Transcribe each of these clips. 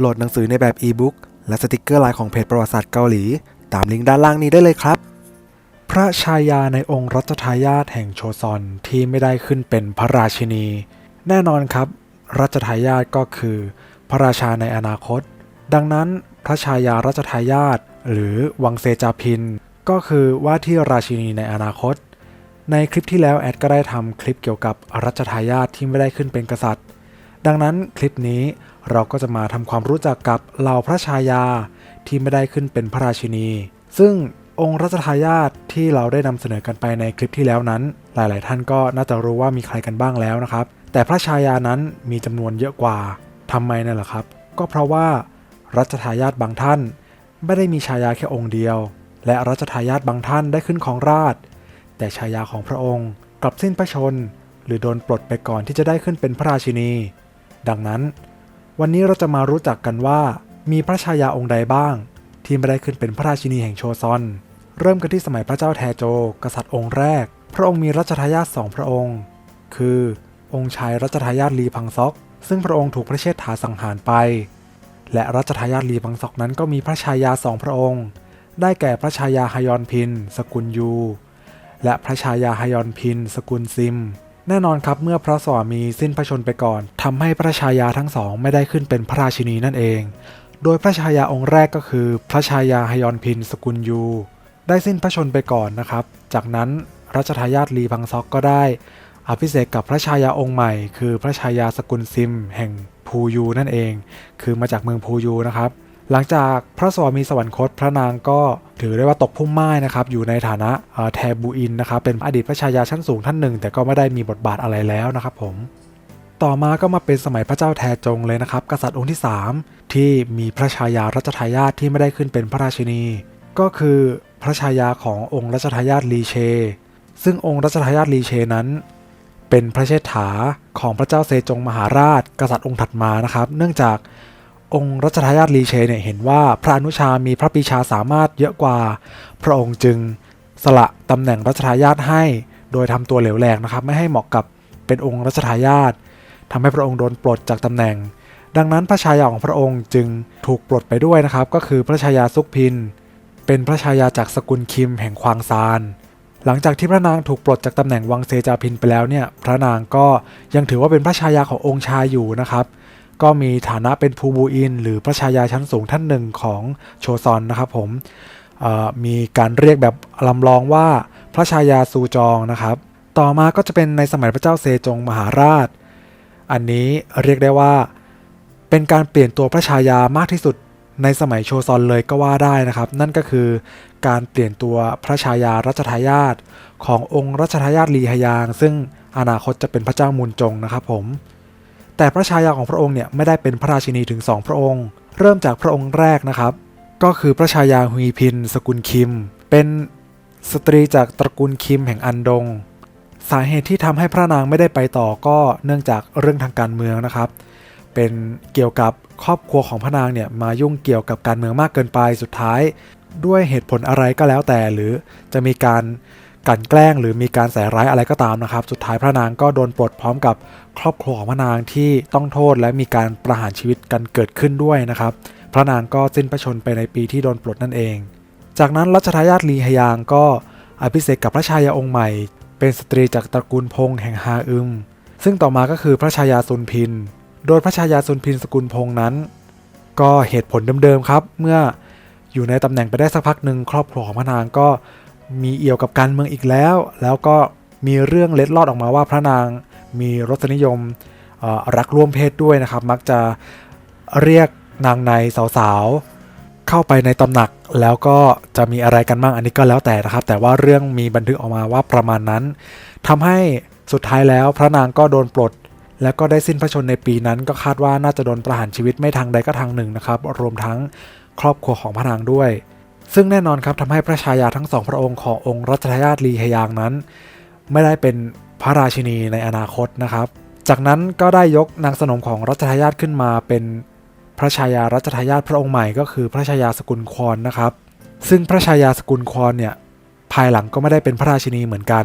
โหลดหนังสือในแบบอีบุ๊กและสติกเกอร์ลน์ของเพจประวัติศาสตร์เกาหลี ตามลิงก์ด้านล่างนี้ได้เลยครับ พระชายาในองค์รัชทายาทแห่งโชซอนที่ไม่ได้ขึ้นเป็นพระราชินี แน่นอนครับ รัชทายาทก็คือ พระราชาในอนาคต ดังนั้นพระชายารัชทายาทหรือวังเซจาพิน ก็คือว่าที่ราชินีในอนาคต ในคลิปที่แล้วแอดก็ได้ทำคลิปเกี่ยวกับรัชทายาทที่ไม่ได้ขึ้นเป็นกษัตริย์ ดังนั้นคลิปนี้ เราก็จะมาทำความรู้จักกับเหล่าพระชายาที่ไม่ได้ขึ้นเป็นพระราชินี ซึ่งองค์รัชทายาทที่เราได้นำเสนอกันไปในคลิปที่แล้วนั้น หลาย ๆ ท่านก็น่าจะรู้ว่ามีใครกันบ้างแล้วนะครับ แต่พระชายานั้นมีจำนวนเยอะกว่าทำไมนั่นแหละครับ ก็เพราะว่ารัชทายาทบางท่าน ไม่ได้มีชายาแค่องค์เดียว และรัชทายาทบางท่านได้ขึ้นของราชแต่ชายาของพระองค์กลับสิ้นพระชน หรือโดนปลดไปก่อนที่จะได้ขึ้นเป็นพระราชินี ดังนั้น วันนี้เราจะมารู้จักกันว่ามีพระชายาองค์ใดบ้าง ที่ไม่ได้ขึ้นเป็นพระราชินีแห่งโชซอน เริ่มกันที่สมัยพระเจ้าแทโจ กษัตริย์องค์แรก พระองค์มีรัชทายาทสองพระองค์ คือ องค์ชายรัชทายาทลีพังซอก ซึ่งพระองค์ถูกพระเชษฐาสังหารไป และรัชทายาทลีพังซอกนั้นก็มีพระชายาสองพระองค์ ได้แก่พระชายาฮยอนพิน สกุลยู และพระชายาฮยอนพิน สกุลซิม แน่นอนครับเมื่อพระสวามีสิ้นพระชนไปก่อนทำให้พระชายาทั้งสองไม่ได้ขึ้นเป็นพระราชินีนั่นเอง โดยพระชายาองค์แรกก็คือ พระชายาฮยอนพินสกุลยู ได้สิ้นพระชนไปก่อนนะครับ จากนั้นรัชทายาทลีพังซอกก็ได้ อภิเษกกับพระชายาองค์ใหม่ คือพระชายาสกุลซิม แห่งพูยูนั่นเอง คือมาจากเมืองพูยูนะครับ หลังจากพระสวามีสวรรคตพระนางก็ถือได้ว่าตกพุ่มไม้นะครับอยู่ในฐานะแทบูอินนะครับเป็นอดีตพระชายาชั้นสูงท่านหนึ่ง แต่ก็ไม่ได้มีบทบาทอะไรแล้วนะครับผมต่อมาก็มาเป็นสมัยพระเจ้าแทจงเลยนะครับ กษัตริย์องค์ที่ 3 ที่มีพระชายารัชทายาทที่ไม่ได้ขึ้นเป็นพระราชินี ก็คือพระชายาขององค์รัชทายาทลีเช ซึ่งองค์รัชทายาทลีเชนั้น เป็นพระเชษฐาของพระเจ้าเซจงมหาราช กษัตริย์องค์ถัดมานะครับ เนื่องจาก องค์รัชทายาทลีเชเนี่ยเห็นว่าพระอนุชามีพระปีชาสามารถเยอะกว่า พระองค์จึงสละตำแหน่งรัชทายาทให้ โดยทำตัวเหลวแหลกนะครับ ไม่ให้เหมาะกับเป็นองค์รัชทายาททำให้พระองค์โดนปลดจากตำแหน่ง ดังนั้นพระชายาของพระองค์จึงถูกปลดไปด้วยนะครับ ก็คือพระชายาซุกพิน เป็นพระชายาจากสกุลคิมแห่งควางซานหลังจากที่พระนางถูกปลดจากตำแหน่งวังเซจาพินไปแล้วเนี่ย พระนางก็ยังถือว่าเป็นพระชายาขององค์ชายอยู่นะครับ ก็มีฐานะเป็นภูบูอิน หรือพระชายาชั้นสูงท่านหนึ่งของโชซอนนะครับผมมีการเรียกแบบลำลองว่าพระชายาซูจองนะครับ ต่อมาก็จะเป็นในสมัยพระเจ้าเซจงมหาราช อันนี้เรียกได้ว่า เป็นการเปลี่ยนตัวพระชายามากที่สุดในสมัยโชซอนเลยก็ว่าได้นะครับ นั่นก็คือการเปลี่ยนตัวพระชายารัชทายาทขององค์รัชทายาทลีฮยาง ซึ่งอนาคตจะเป็นพระเจ้ามูลจงนะครับผม แต่พระชายาของพระองค์เนี่ยไม่ได้เป็นพระราชินีถึง 2 พระองค์ เริ่มจากพระองค์แรกนะครับ ก็คือพระชายาฮุยพิน สกุลคิม เป็นสตรีจากตระกูลคิมแห่งอันดง สาเหตุที่ทำให้พระนางไม่ได้ไปต่อก็เนื่องจากเรื่องทางการเมืองนะครับ เป็นเกี่ยวกับครอบครัวของพระนางเนี่ยมายุ่งเกี่ยวกับการเมืองมากเกินไปสุดท้าย ด้วยเหตุผลอะไรก็แล้วแต่หรือจะมีการกลั่นแกล้งหรือมีการใส่ร้ายอะไรก็ตามนะครับ สุดท้ายพระนางก็โดนปลดพร้อมกับ ครอบครัวของพระนางที่ต้องโทษและมีการประหารชีวิตกันเกิดขึ้นด้วยนะครับ พระนางก็สิ้นพระชนม์ไปในปีที่โดนปลดนั่นเอง จากนั้นรัชทายาทลีฮยางก็อภิเษกกับพระชายาองค์ใหม่ เป็นสตรีจากตระกูลพงแห่งฮาอึม ซึ่งต่อมาก็คือพระชายาซุนพิน โดยพระชายาซุนพินสกุลพงษ์นั้น ก็เหตุผลเดิมๆครับ เมื่ออยู่ในตำแหน่งไปได้สักพักหนึ่งครอบครัวของพระนางก็มีเอี่ยวกับการเมืองอีกแล้ว แล้วก็มีเรื่องเล็ดลอดออกมาว่าพระนาง มีรสนิยมรักร่วมเพศด้วยนะครับ มักจะเรียกนางในสาวๆ เข้าไปในตำหนักแล้วก็จะมีอะไรกันบ้างอันนี้ก็แล้วแต่นะครับ แต่ว่าเรื่องมีบันทึกออกมาว่าประมาณนั้นทำให้สุดท้ายแล้วพระนางก็โดนปลด แล้วก็ได้สิ้นพระชนในปีนั้น ก็คาดว่าน่าจะโดนประหารชีวิตไม่ทางใดก็ทางหนึ่งนะครับ รวมทั้งครอบครัวของพระนางด้วย ซึ่งแน่นอนครับทำให้พระชายาทั้งสองพระองค์ขององค์รัชทายาทลีฮยางนั้น ไม่ได้เป็น พระราชินีในอนาคตนะครับ จากนั้นก็ได้ยกนางสนมของรัชทายาทขึ้นมาเป็นพระชายารัชทายาทพระองค์ใหม่ก็คือพระชายาสกุลควอนนะครับ ซึ่งพระชายาสกุลควอนเนี่ยภายหลังก็ไม่ได้เป็นพระราชินีเหมือนกัน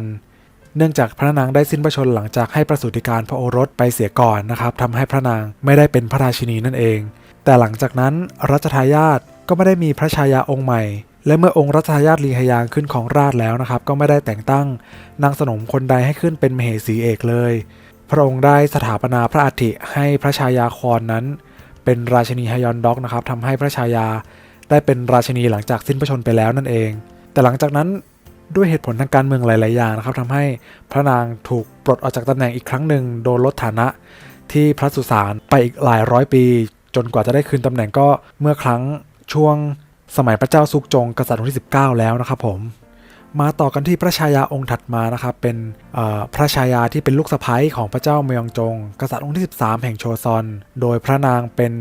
เนื่องจากพระนางได้สิ้นพระชนม์หลังจากให้ประสูติการพระโอรสไปเสียก่อนนะครับทำให้พระนางไม่ได้เป็นพระราชินีนั่นเอง แต่หลังจากนั้นรัชทายาทก็ไม่ได้มีพระชายาองค์ใหม่ และเมื่อองค์รัชทายาทลีฮยางขึ้นของราชแล้วนะครับ ก็ไม่ได้แต่งตั้งนางสนมคนใดให้ขึ้นเป็นมเหสีเอกเลย พระองค์ได้สถาปนาพระอัฐิให้พระชายาคอนนั้น เป็นราชินีฮยอนด็อกนะครับทำให้พระชายาได้เป็นราชินีหลังจากสิ้นพระชนไปแล้วนั่นเอง แต่หลังจากนั้นด้วยเหตุผลทางการเมืองหลาย ๆ อย่างนะครับทำให้พระนางถูกปลดออกจากตำแหน่งอีกครั้งหนึ่งโดนลดฐานะที่พระสุสานไปอีกหลายร้อยปี จนกว่าจะได้คืนตำแหน่งก็เมื่อครั้งช่วง สมัยพระเจ้าซุกจงกษัตริย์องค์ที่ 19 แล้วนะครับผม มาต่อกันที่พระชายาองค์ถัดมานะครับ เป็นพระชายาที่เป็นลูกสะใภ้ของพระเจ้าเมืองจง กษัตริย์องค์ที่ 13 แห่งโชซอน โดยพระนางเป็น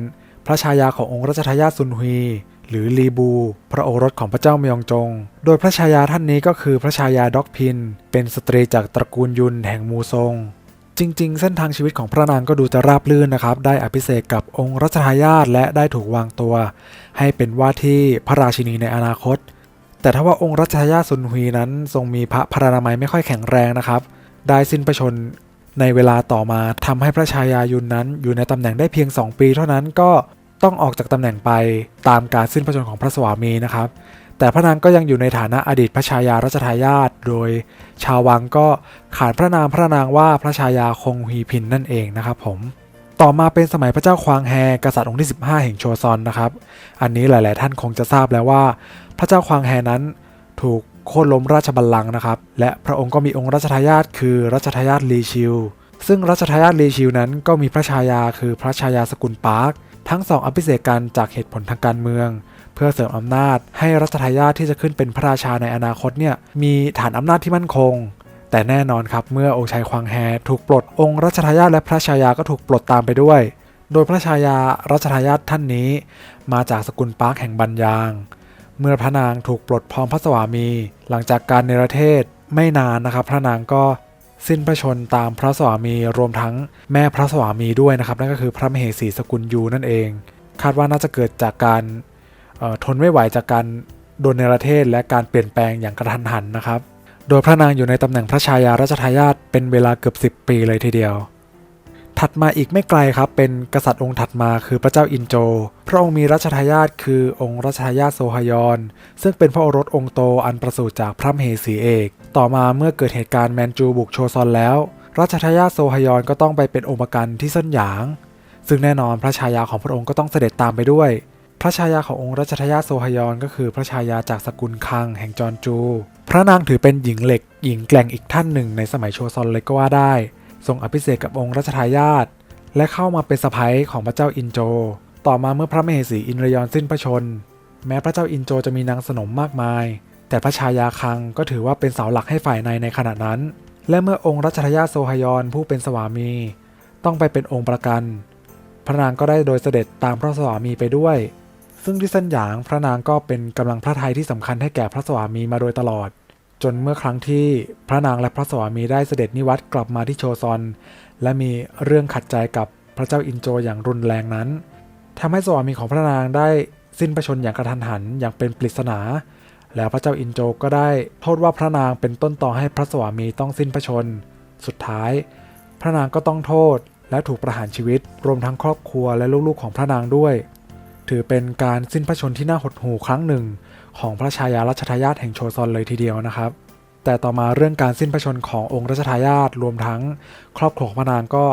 พระชายาขององค์รัชทายาทซุนฮุยหรือลีบู พระโอรสของพระเจ้าเมืองจง โดยพระชายาท่านนี้ก็คือพระชายาด็อกพิน เป็นสตรีจากตระกูลยุนแห่งมูซง จริง ๆ เส้นทางชีวิตของพระนางก็ดูจะราบรื่นนะครับ ได้อภิเษกกับองค์รัชทายาทและได้ถูกวางตัว ให้เป็นว่าที่พระราชินีในอนาคต แต่ถ้าว่าองค์รัชทายาทซุนฮุยนั้น ทรงมีพระพรานามัยไม่ค่อยแข็งแรงนะครับ ได้สิ้นพระชนในเวลาต่อมาทำให้พระชายายุนนั้นอยู่ในตำแหน่งได้เพียง 2 ปี เท่านั้นก็ต้องออกจากตำแหน่งไปตามการสิ้นพระชนของพระสวามีนะครับ แต่พระนางก็ยังอยู่ในฐานะอดีตพระชายารัชทายาทโดยชาววังก็ขาดพระนามพระนางว่าพระชายาคงฮีพินนั่นเองนะครับผมต่อมาเป็นสมัยพระเจ้าควางแฮกษัตริย์องค์ที่ 15 แห่งโชซอนนะครับ อันนี้หลาย ๆ ท่านคงจะทราบแล้วว่า พระเจ้าควางแฮนั้นถูกโค่นล้มราชบัลลังก์นะครับ และพระองค์ก็มีองค์รัชทายาทคือรัชทายาทลีชิว ซึ่งรัชทายาทลีชิวนั้นก็มีพระชายาคือพระชายาสกุลปาร์ค ทั้งสองอภิเษกกันจากเหตุผลทางการเมือง เพื่อเสริมอำนาจให้รัชทายาทที่จะขึ้นเป็นพระราชาในอนาคตเนี่ยมีฐานอำนาจที่มั่นคง แต่แน่นอนครับเมื่อองค์ชายควางแฮถูกปลดองค์รัชทายาทและพระชายาก็ถูกปลดตามไปด้วย โดยพระชายารัชทายาทท่านนี้ มาจากสกุลปาร์คแห่งบันยาง เมื่อพระนางถูกปลดพร้อมพระสวามี หลังจากการเนรเทศไม่นานนะครับ พระนางก็สิ้นพระชนม์ตามพระสวามีรวมทั้งแม่พระสวามีด้วยนะครับ นั่นก็คือพระมเหสีสกุลยูนั่นเอง คาดว่าน่าจะเกิดจากการ ทนไม่ไหวจากการโดนเนรเทศและการเปลี่ยนแปลงอย่างกระทันหันนะครับ โดยพระนางอยู่ในตำแหน่งพระชายารัชทายาทเป็นเวลาเกือบ 10 ปีเลยทีเดียว ถัดมาอีกไม่ไกลครับ เป็นกษัตริย์องค์ถัดมาคือพระเจ้าอินโจ พระองค์มีรัชทายาทคือองค์รัชทายาทโซฮยอนซึ่งเป็นพระโอรสองค์โตอันประสูติจากพระมเหสีเอก ต่อมาเมื่อเกิดเหตุการณ์แมนจูบุกโชซอนแล้วรัชทายาทโซฮยอนก็ต้องไปเป็นองค์ประกันที่เส้นหยาง ซึ่งแน่นอนพระชายาของพระองค์ก็ต้องเสด็จตามไปด้วย พระชายาขององค์รัชทายาทโซฮยอนก็คือพระชายาจากสกุลคังแห่งจอนจู พระนางถือเป็นหญิงเหล็ก หญิงแกร่งอีกท่านหนึ่งในสมัยโชซอนเลยก็ว่าได้ ทรงอภิเษกกับองค์รัชทายาทและเข้ามาเป็นสะพ้ยของพระเจ้าอินโจ ต่อมาเมื่อพระมเหสีอินรยอนสิ้นพระชน แม้พระเจ้าอินโจจะมีนางสนมมากมาย แต่พระชายาคังก็ถือว่าเป็นเสาหลักให้ฝ่ายในในขณะนั้น และเมื่อองค์รัชทายาทโซฮยอนผู้เป็นสวามี ต้องไปเป็นองค์ประกัน พระนางก็ได้โดยเสด็จตามพระสวามีไปด้วย ซึ่งที่เส้นหยางพระนางก็เป็นกำลังพระทัยที่สำคัญให้แก่พระสวามีมาโดยตลอด จนเมื่อครั้งที่พระนางและพระสวามีได้เสด็จนิวัตกลับมาที่โชซอน และมีเรื่องขัดใจกับพระเจ้าอินโจอย่างรุนแรงนั้นทำให้สวามีของพระนางได้สิ้นพระชนอย่างกระทันหันอย่างเป็นปริศนา แล้วพระเจ้าอินโจก็ได้โทษว่าพระนางเป็นต้นต่อให้พระสวามีต้องสิ้นพระชน สุดท้าย พระนางก็ต้องโทษและถูกประหารชีวิตรวมทั้งครอบครัวและลูกๆของพระนางด้วย ถือเป็นการสิ้นพระชนที่น่าหดหู่ครั้งหนึ่ง ของพระชายารัชทายาทแห่งโชซอนเลยทีเดียวนะครับ แต่ต่อมาเรื่องการสิ้นพระชนขององค์รัชทายาทรวมทั้ง ครอบครัวของพระนางก็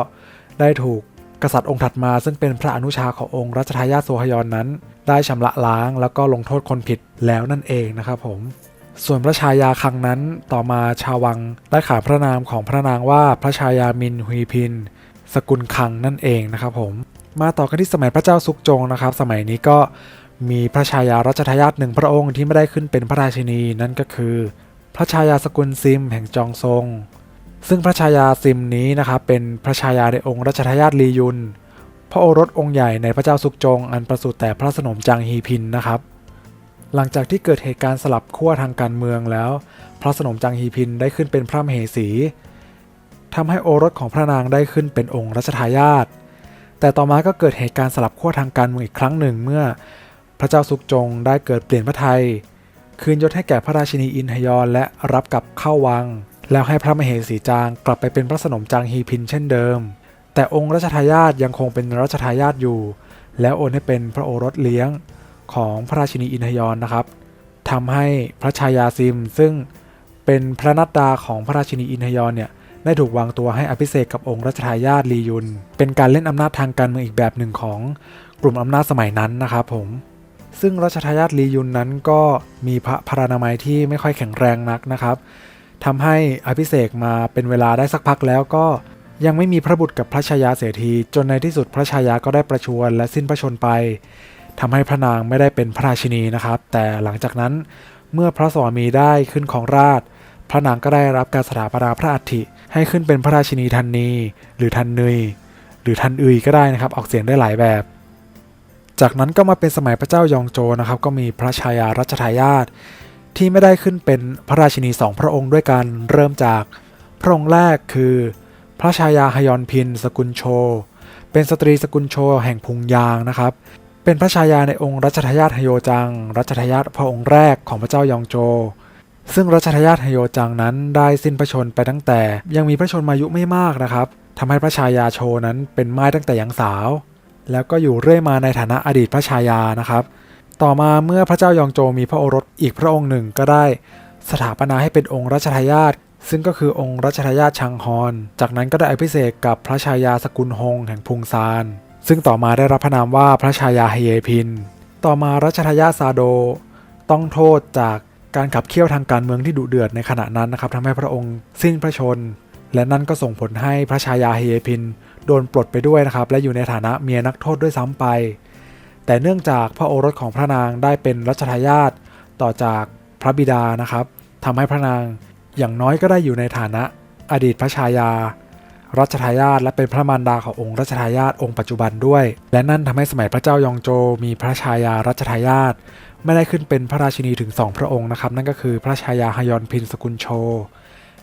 ได้ถูกกษัตริย์องค์ถัดมาซึ่งเป็นพระอนุชาขององค์รัชทายาทโซฮยอนนั้น ได้ชำระล้างแล้วก็ลงโทษคนผิดแล้วนั่นเองนะครับผม ส่วนพระชายาครั้งนั้นต่อมาชาววังได้ขานพระนามของพระนางว่าพระชายามินฮุยพิน สกุลคังนั่นเองนะครับผม มาต่อกันที่สมัยพระเจ้าซุกจงนะครับ สมัยนี้ก็มีพระชายารัชทายาทหนึ่งพระองค์ที่ไม่ได้ขึ้นเป็นพระราชินีนั่นก็คือ พระชายาสกุลซิมแห่งจองซง ซึ่งพระชายาซิมนี้นะครับเป็นพระชายาในองค์รัชทายาทลียุน พระโอรสองค์ใหญ่ในพระเจ้าซุกจง อันประสูติแต่พระสนมจางฮีพินนะครับ หลังจากที่เกิดเหตุการณ์สลับขั้วทางการเมืองแล้ว พระสนมจางฮีพินได้ขึ้นเป็นพระมเหสีทำให้โอรสของพระนางได้ขึ้นเป็นองค์รัชทายาท แต่ต่อมาก็เกิดเหตุการณ์สลับขั้วทางการเมืองอีกครั้งหนึ่งเมื่อพระเจ้าซุกจงได้เกิดเปลี่ยนพระทัยคืนยศให้แก่พระราชินีอินฮยอนและรับกลับเข้าวัง แล้วให้พระมเหสีจางกลับไปเป็นพระสนมจางฮีพินเช่นเดิม แต่องค์รัชทายาทยังคงเป็นรัชทายาทอยู่ แล้วโอนให้เป็นพระโอรสเลี้ยงของพระราชินีอินทยอนนะครับทำให้พระชายาซิมซึ่งเป็นพระนัดดาของพระราชินีอินทยอนเนี่ย ได้ถูกวางตัวให้อภิเษกกับองค์รัชทายาทลียุน เป็นการเล่นอำนาจทางการเมืองอีกแบบหนึ่งของกลุ่มอำนาจสมัยนั้นนะครับผม ซึ่งรัชทายาทลียุนนั้นก็มีพระพรานามัยที่ไม่ค่อยแข็งแรงนักนะครับทำให้อภิเษกมาเป็นเวลาได้สักพักแล้วก็ยังไม่มีพระบุตรกับพระชายาเสถีจนในที่สุดพระชายาก็ได้ประชวรและสิ้นพระชนไปทำให้พระนางไม่ได้เป็นพระราชินีนะครับ แต่หลังจากนั้นเมื่อพระสวามีได้ขึ้นของราช พระนางก็ได้รับการสถาปนาพระอัฐิให้ขึ้นเป็นพระราชินีทันนี หรือทันนุย หรือทันอุยก็ได้นะครับ ออกเสียงได้หลายแบบ จากนั้นก็มาเป็นสมัยพระเจ้ายองโจนะครับ ก็มีพระชายารัชทายาทที่ไม่ได้ขึ้นเป็นพระราชินีสองพระองค์ด้วยกัน เริ่มจากพระองค์แรกคือ พระชายาฮยอนพิน สกุลโช เป็นสตรีสกุลโชแห่งพุงยางนะครับ เป็นพระชายาในองค์รัชทายาทฮโยจัง รัชทายาทพระองค์แรกของพระเจ้ายองโจ ซึ่งรัชทายาทฮโยจังนั้นได้สิ้นพระชนไปตั้งแต่ ยังมีพระชนมายุไม่มากนะครับทำให้พระชายาโชนั้นเป็นไม้ตั้งแต่ยังสาว แล้วก็อยู่เรื่อยมาในฐานะอดีตพระชายานะครับ ต่อมาเมื่อพระเจ้ายองโจมีพระโอรสอีกพระองค์หนึ่งก็ได้ สถาปนาให้เป็นองค์รัชทายาทซึ่งก็คือองค์รัชทายาทชังฮอน จากนั้นก็ได้อภิเษกกับพระชายาสกุลฮงแห่งพุงซาน ซึ่งต่อมาได้รับพระนามว่าพระชายาเฮเยพิน ต่อมารัชทายาทซาโด ต้องโทษจาก การขับเคี่ยวทางการเมืองที่ดุเดือดในขณะนั้นนะครับทำให้พระองค์สิ้นพระชน และนั่นก็ส่งผลให้พระชายาเฮเยพินโดนปลดไปด้วยนะครับ และอยู่ในฐานะเมียนักโทษด้วยซ้ำไป แต่เนื่องจากพระโอรสของพระนางได้เป็นรัชทายาทต่อจากพระบิดานะครับทำให้พระนางอย่างน้อยก็ได้อยู่ในฐานะอดีตพระชายา รัชทายาทและเป็นพระมารดาขององค์รัชทายาทองค์ปัจจุบันด้วย และนั่นทำให้สมัยพระเจ้ายองโจมีพระชายารัชทายาท ไม่ได้ขึ้นเป็นพระราชินีถึง 2 พระองค์นะครับ นั่นก็คือพระชายาฮยอนพินสกุลโช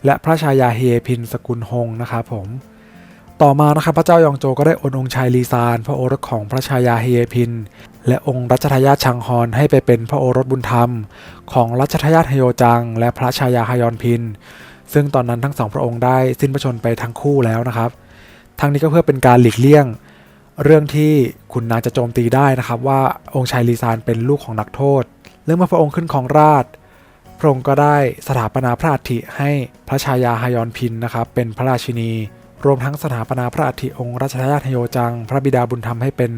และพระชายาเฮพินสกุลฮงนะครับผมต่อมานะครับพระเจ้ายองโจก็ได้โอนองค์ชายลีซาน พระโอรสของพระชายาเฮพิน และองค์รัชทายาทชังฮอนให้ไปเป็นพระโอรสบุญธรรม ของรัชทายาทฮโยจัง และพระชายาฮยอนพิน ซึ่งตอนนั้นทั้งสองพระองค์ได้สิ้นพระชนไปทั้งคู่แล้วนะครับ ทั้งนี้ก็เพื่อเป็นการหลีกเลี่ยง เรื่องที่คุณนางจะโจมตีได้นะครับว่าองค์ชายลีซานเป็นลูกของนักโทษ เรื่องเมื่อพระองค์ขึ้นของราชพระองค์ก็ได้สถาปนาพระอัฐิให้พระชายาฮยอนพินนะครับเป็นพระราชินี รวมทั้งสถาปนาพระอัฐิองค์รัชทายาทฮโยจัง พระบิดาบุญธรรมให้เป็น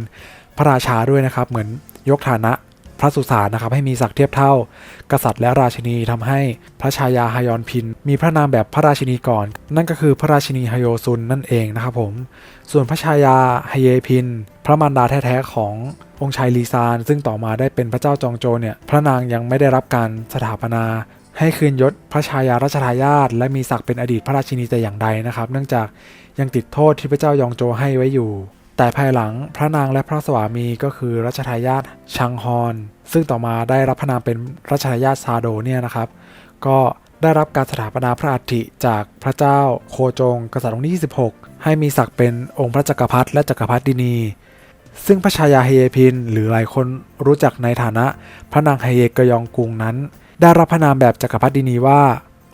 พระราชาด้วยนะครับ เหมือนยกฐานะ พระสุสานนะครับให้มีศักดิ์เทียบเท่า กษัตริย์และราชินีทำให้พระชายาฮยอนพิน มีพระนามแบบพระราชินีก่อน นั่นก็คือพระราชินีฮโยซุนนั่นเองนะครับผม ส่วนพระชายาฮเยพิน พระมารดาแท้ๆขององค์ชายลีซาน ซึ่งต่อมาได้เป็นพระเจ้าจองโจเนี่ยพระนางยังไม่ได้รับการสถาปนาให้คืนยศพระชายารัชทายาทและมีศักดิ์เป็นอดีตพระราชินีแต่อย่างใดนะครับ เนื่องจากยังติดโทษที่พระเจ้ายองโจให้ไว้อยู่ แต่ภายหลังพระนางและพระสวามีก็คือรัชทายาทชังฮอน ซึ่งต่อมาได้รับพระนามเป็นรัชทายาทซาโดเนี่ยนะครับ ก็ได้รับการสถาปนาพระอัฐิจากพระเจ้าโคจง กษัตริย์องค์ที่26 ให้มีศักดิ์เป็นองค์พระจักรพรรดิและจักรพรรดินี ซึ่งพระชายาเฮเยพิน หรือหลายคนรู้จักในฐานะพระนางเฮเยกยองกุงนั้น ได้รับพระนามแบบจักรพรรดินีว่า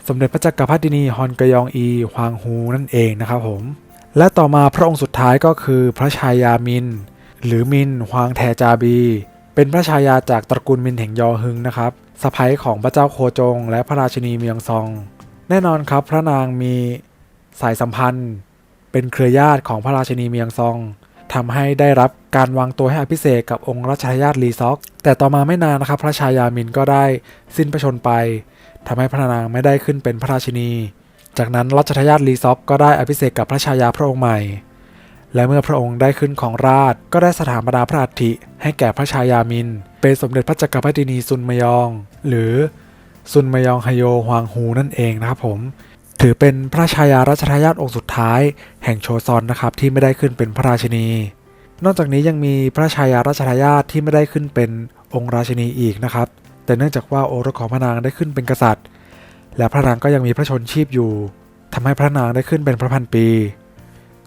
สมเด็จพระจักรพรรดินีฮอนกยองอีฮวางฮูนั่นเองนะครับผม และต่อมาพระองค์สุดท้ายก็คือพระชายามิน หรือมินฮวางแทจาบี เป็นพระชายาจากตระกูลมินแห่งยอฮึงนะครับสะใภ้ของพระเจ้าโคจง และพระราชินีเมียงซอง แน่นอนครับพระนางมีสายสัมพันธ์ เป็นเครือญาติของพระราชินีเมียงซองทำให้ได้รับการวางตัวให้อภิเษกกับองค์รัชทายาทลีซอก แต่ต่อมาไม่นานนะครับ พระชายามินก็ได้สิ้นพระชนม์ไปทำให้พระนางไม่ได้ขึ้นเป็นพระราชินี จากนั้นรัชทายาทลีซอกก็ได้อภิเษกกับพระชายาพระองค์ใหม่ และเมื่อพระองค์ได้ขึ้นของราชก็ได้สถาปนาพระอัฐิให้แก่พระชายามิน เป็นสมเด็จพระจักรพรรดินีซุนมยอง หรือซุนมยองฮโยฮวางฮูนั่นเองนะครับผมถือเป็นพระชายารัชทายาทองค์สุดท้าย แห่งโชซอนนะครับที่ไม่ได้ขึ้นเป็นพระราชินี นอกจากนี้ยังมีพระชายารัชทายาทที่ไม่ได้ขึ้นเป็นองค์ราชินีอีกนะครับ แต่เนื่องจากว่าโอรสของพระนางได้ขึ้นเป็นกษัตริย์ และพระนางก็ยังมีพระชนชีพอยู่ทำให้พระนางได้ขึ้นเป็นพระพันปี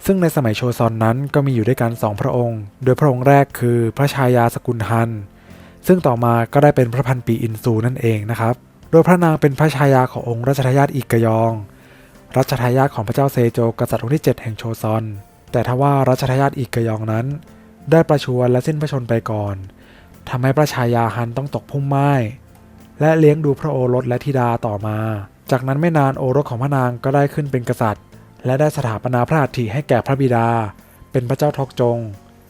ซึ่งในสมัยโชซอนนั้นก็มีอยู่ด้วยกันสองพระองค์ โดยพระองค์แรกคือพระชายาสกุลฮัน ซึ่งต่อมาก็ได้เป็นพระพันปีอินซูนั่นเองนะครับ โดยพระนางเป็นพระชายาขององค์รัชทายาทอีกกยอง รัชทายาทของพระเจ้าเซโจกษัตริย์องค์ที่ 7 แห่งโชซอน แต่ทว่ารัชทายาทอีกกยองนั้น ได้ประชวรและสิ้นพระชนไปก่อนทำให้พระชายาฮันต้องตกพุ่มไม้ และเลี้ยงดูพระโอรสและธิดาต่อมา จากนั้นไม่นานโอรสของพระนางก็ได้ขึ้นเป็นกษัตริย์ และได้สถาปนาพระอัฐิให้แก่พระบิดา เป็นพระเจ้าทกจง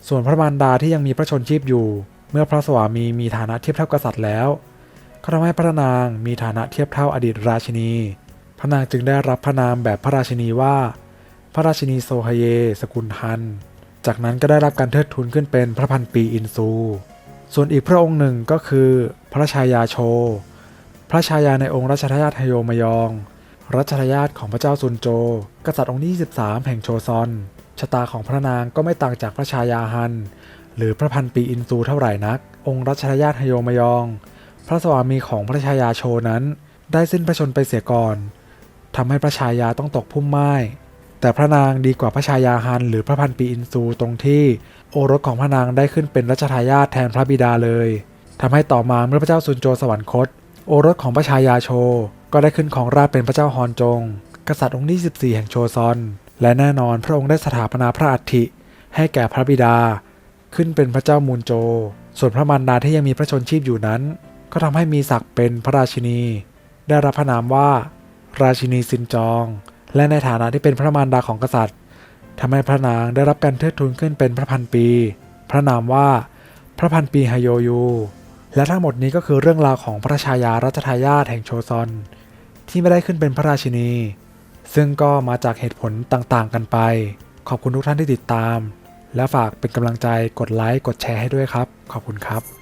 ส่วนพระมารดาที่ยังมีพระชนชีพอยู่ เมื่อพระสวามีมีฐานะเทียบเท่ากษัตริย์แล้วก็ทำให้พระนางมีฐานะเทียบเท่าอดีตราชินี พระนางจึงได้รับพระนามแบบพระราชินีว่า พระราชินีโซฮเย สกุลฮัน จากนั้นก็ได้รับการเทิดทูนขึ้นเป็นพระพันปีอินซู ส่วนอีกพระองค์หนึ่งก็คือพระชายาโช พระชายาในองค์รัชทายาทฮโยมยอง รัชทายาทของพระเจ้าซุนโจ กษัตริย์องค์ที่ 23 แห่งโชซอน ชะตาของพระนางก็ไม่ต่างจากพระชายาฮัน หรือพระพันปีอินซูเท่าไหร่นัก องค์รัชทายาทฮโยมยอง พระสวามีของพระชายาโชนั้น ได้สิ้นพระชนม์ไปเสียก่อนทำให้พระชายาต้องตกพุ่มไม้ แต่พระนางดีกว่าพระชายาฮันหรือพระพันปีอินซูตรงที่โอรสของพระนางได้ขึ้นเป็นรัชทายาทแทนพระบิดาเลยทำให้ต่อมาเมื่อพระเจ้าซุนโจสวรรคต โอรสของพระชายาโช ก็ได้ขึ้นของราชเป็นพระเจ้าฮอนจง กษัตริย์องค์ที่14 แห่งโชซอน และแน่นอนพระองค์ได้สถาปนาพระอัฐิให้แก่พระบิดา ขึ้นเป็นพระเจ้ามูนโจ ส่วนพระมารดาที่ยังมีพระชนชีพอยู่นั้น ก็ทำให้มีศักดิ์เป็นพระราชินี ได้รับพระนามว่า ราชินีซินจอง และในฐานะที่เป็นพระมารดาของกษัตริย์ทำให้พระนางได้รับการเทิดทูนขึ้นเป็นพระพันปี พระนามว่า พระพันปีฮโยยู และทั้งหมดนี้ก็คือเรื่องราวของพระชายารัชทายาทแห่งโชซอน ที่ไม่ได้ขึ้นเป็นพระราชินี ซึ่งก็มาจากเหตุผลต่างๆกันไป ขอบคุณทุกท่านที่ติดตาม และฝากเป็นกำลังใจกดไลค์กดแชร์ให้ด้วยครับ ขอบคุณครับ